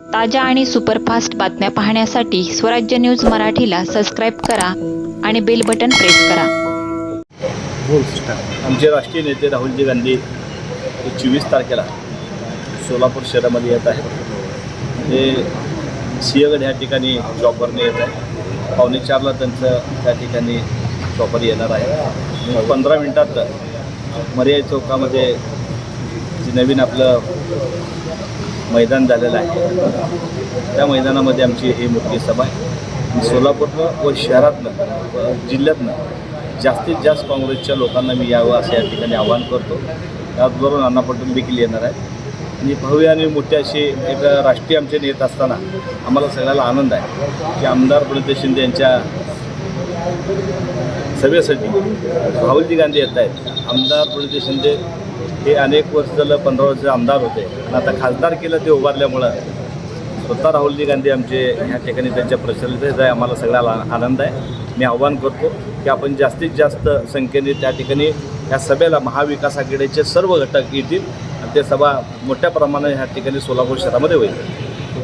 ताज्या आणि सुपरफास्ट बातम्या पाहण्यासाठी स्वराज्य न्यूज मराठीला सबस्क्राईब करा आणि बेल बटन प्रेस करा. आमचे राष्ट्रीय नेते राहुलजी गांधी हे चोवीस तारखेला सोलापूर शहरामध्ये येत आहेत. ते सिंहगड ह्या ठिकाणी चॉपरने येत आहे पावणे चारला त्यांचं त्या ठिकाणी चॉपर येणार आहे. पंधरा मिनटात मर्याई चौकामध्ये जे नवीन आपलं मैदान झालेलं आहे. त्या मैदानामध्ये आमची ही मोठी सभा आहे. सोलापूरनं व शहरातनं व जिल्ह्यातनं जास्तीत जास्त काँग्रेसच्या लोकांना मी यावं असं या ठिकाणी आवाहन करतो. त्याचबरोबर नाना पटोले देखील येणार आहेत. आणि भव्य आणि मोठी असे एक राष्ट्रीय आमचे नेत असताना आम्हाला सगळ्याला आनंद आहे की आमदार प्रणित शिंदे यांच्या सभेसाठी राहुलजी गांधी येत आहेत. आमदार प्रणित शिंदे हे अनेक वर्ष झालं पंधरा वर्ष आमदार होते. आणि आता खासदार केलं ते उभारल्यामुळं स्वतः राहुलजी गांधी आमचे ह्या ठिकाणी त्यांच्या प्रचलित आहे. आम्हाला सगळ्याला आनंद आहे. मी आव्हान करतो की आपण जास्तीत जास्त संख्येने त्या ठिकाणी या सभेला महाविकास आघाडीचे सर्व घटक येतील आणि ते सभा मोठ्या प्रमाणात ह्या ठिकाणी सोलापूर शहरामध्ये होईल.